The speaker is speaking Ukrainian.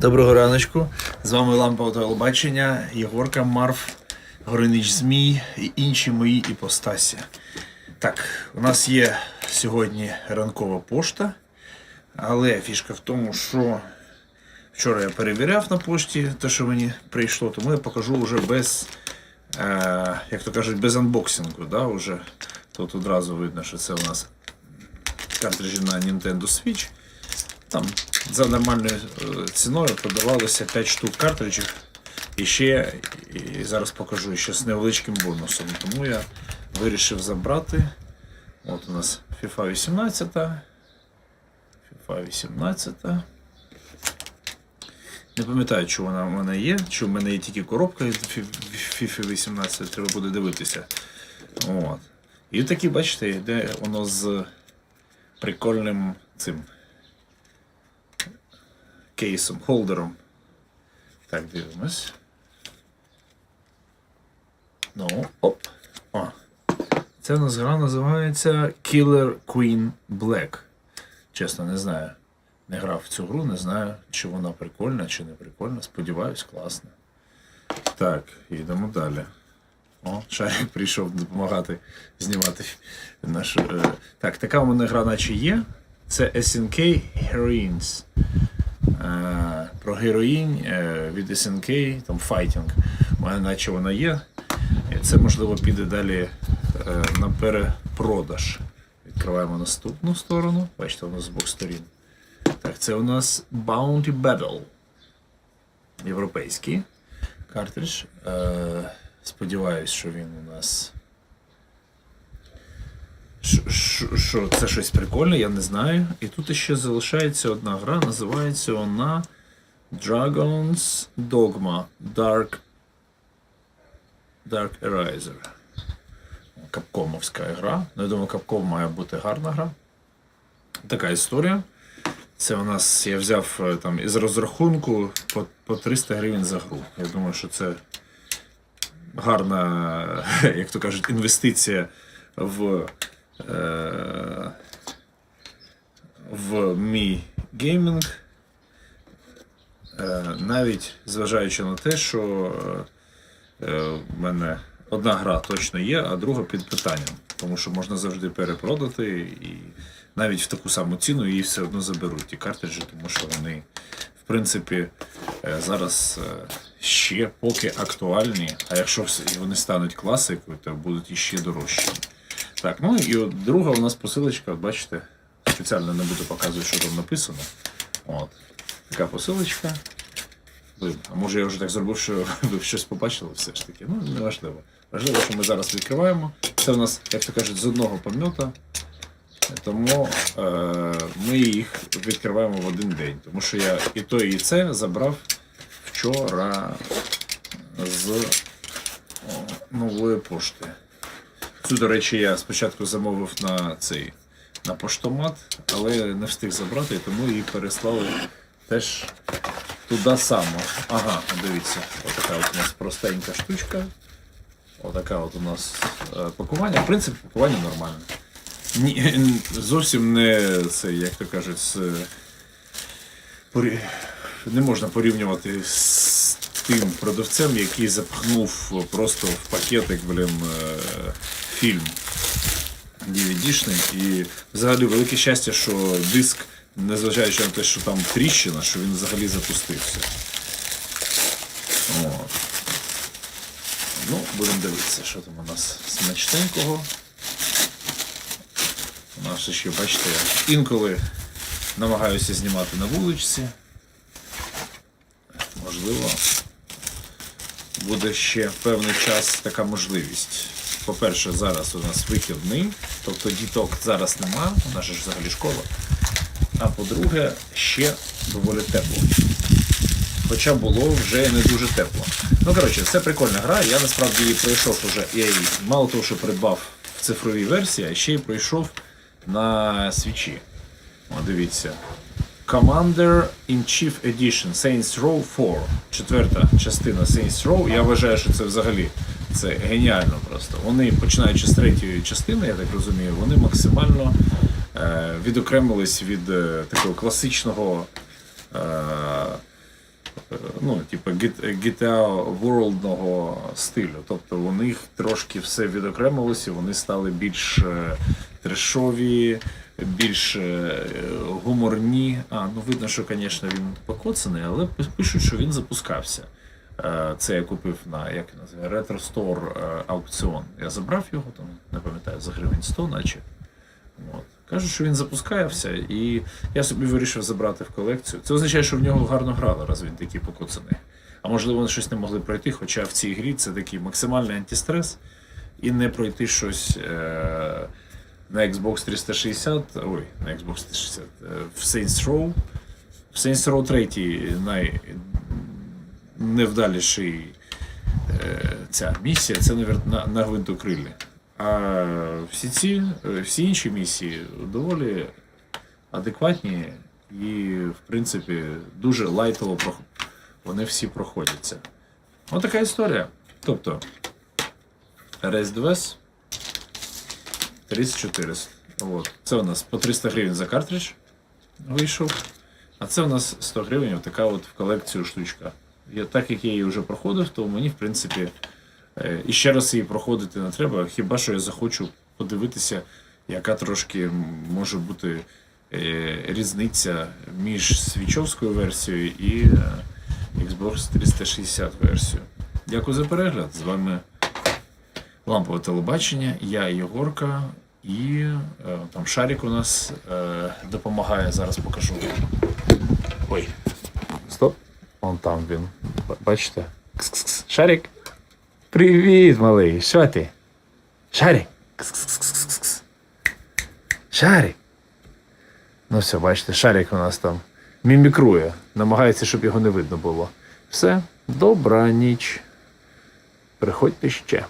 Доброго раночку. З вами Лампа телебачення, Єгорка, Марф, Горинич Змій і інші мої іпостасі. Так, у нас є сьогодні ранкова пошта, але фішка в тому, що вчора я перевіряв на пошті те, що мені прийшло, тому я покажу вже без, е, як то кажуть, без анбоксингу. Да, уже. Тут одразу видно, що це у нас картриджі на Nintendo Switch. Там за нормальною е, ціною продавалося 5 штук картриджів. І ще, і зараз покажу ще з невеличким бонусом. Тому я вирішив забрати. От у нас FIFA 18. FIFA 18. Не пам'ятаю, чи вона в мене є, чи в мене є тільки коробка FIFA 18, треба буде дивитися. От. І такі, бачите, йде воно з прикольним цим кейсом, холдером. Так, дивимось. Ну, оп. О. Це у нас гра називається Killer Queen Black. Чесно, не знаю. Не грав в цю гру, не знаю, чи вона прикольна, чи не прикольна. Сподіваюсь, класна. Так, йдемо далі. О, Шарик прийшов допомагати знімати нашу. Е... Так, така у мене гра наче є. Це SNK Heroines. Е, про героїнь е, від SNK, там файтінг. Мене наче вона є. І це можливо піде далі е, на перепродаж. Відкриваємо наступну сторону. Бачите, воно з двох сторін. Так, це у нас Bounty Battle. Європейський картридж. Сподіваюсь, що він у нас. Що- це щось прикольне, я не знаю. І тут ще залишається одна гра, називається вона Dragon's Dogma Dark Dark Eraser. Капкомовська гра. Ну, я думаю, Капком має бути гарна гра. Така історія. Це у нас я взяв е, там із розрахунку по, по 300 гривень за гру. Я думаю, що це гарна, як то кажуть, інвестиція в, в мій геймінг. Е, навіть зважаючи на те, що е, е, в мене одна гра точно є, а друга під питанням. Тому що можна завжди перепродати і навіть в таку саму ціну її все одно заберуть ті картриджі, тому що вони, в принципі, е, зараз е, ще поки актуальні, а якщо вони стануть класикою, то будуть іще дорожчі. Так, ну і от друга у нас посилочка, бачите, спеціально не буду показувати, що там написано. От. Така посилочка. Блин, а може я вже так зробив, що ви щось побачили все ж таки. Ну, не важливо. Важливо, що ми зараз відкриваємо. Це у нас, як то кажуть, з одного пам'ята. Тому е, ми їх відкриваємо в один день. Тому що я і то, і це забрав вчора з нової пошти. Цю, до речі, я спочатку замовив на цей на поштомат, але не встиг забрати, тому її переслали теж туди само. Ага, дивіться, отака от у нас простенька штучка. Отака от у нас е, пакування. В принципі, пакування нормальне. Ні, зовсім не це, як то кажуть, з, порі- не можна порівнювати з тим продавцем, який запхнув просто в пакетик, блін, е, фільм DVD-шний. І взагалі велике щастя, що диск, незважаючи на те, що там тріщина, що він взагалі запустився. От. Ну, будемо дивитися, що там у нас смачненького. У нас ще, бачите, інколи намагаюся знімати на вуличці. Можливо, буде ще певний час така можливість. По-перше, зараз у нас вихідний, тобто діток зараз нема, у нас ж взагалі школа. А по-друге, ще доволі тепло. Хоча було вже не дуже тепло. Ну, коротше, це прикольна гра. Я насправді її пройшов уже. Я її мало того, що придбав в цифровій версії, а ще й пройшов на свічі. О, дивіться. Commander in Chief Edition Saints Row 4. Четверта частина Saints Row. Я вважаю, що це взагалі це геніально просто. Вони, починаючи з третьої частини, я так розумію, вони максимально е, відокремились від е, такого класичного е, ну, типу, GTA World стилю. Тобто у них трошки все відокремилося, вони стали більш е, трешові, більш е, гуморні. А, ну видно, що, звісно, він покоцаний, але пишуть, що він запускався. Е, Це я купив на як він називає, Store е, аукціон. Я забрав його, там, не пам'ятаю, за гривень 100, наче. От. Кажуть, що він запускався, і я собі вирішив забрати в колекцію. Це означає, що в нього гарно грали, раз він такий покоцаний. А можливо, вони щось не могли пройти, хоча в цій грі це такий максимальний антистрес, і не пройти щось е- на Xbox 360, ой, на Xbox 360, е, в Saints Row. В Saints Row 3 най невдаліший е, ця місія, це на, на гвинтокрилі. А всі ці, е, всі інші місії доволі адекватні і, в принципі, дуже лайтово вони всі проходяться. Ось така історія. Тобто, Race 2 3400. От. Це у нас по 300 гривень за картридж вийшов. А це у нас 100 гривень, така от в колекцію штучка. Я, так як я її вже проходив, то мені, в принципі, е, і ще раз її проходити не треба. Хіба що я захочу подивитися, яка трошки може бути е, різниця між свічовською версією і е, Xbox 360 версією. Дякую за перегляд. З вами Лампове телебачення, я Єгорка, і там Шарік у нас допомагає. Зараз покажу. Ой. Вон там він. Бачите? Кс-кс-кс. Шарик. Привіт, малий. Що ти? Шарік. Кс-кс-кс-кс-кс. Шарік. Ну все, бачите, шарик у нас там мімікрує. Намагається, щоб його не видно було. Все, добра ніч. Приходьте ще.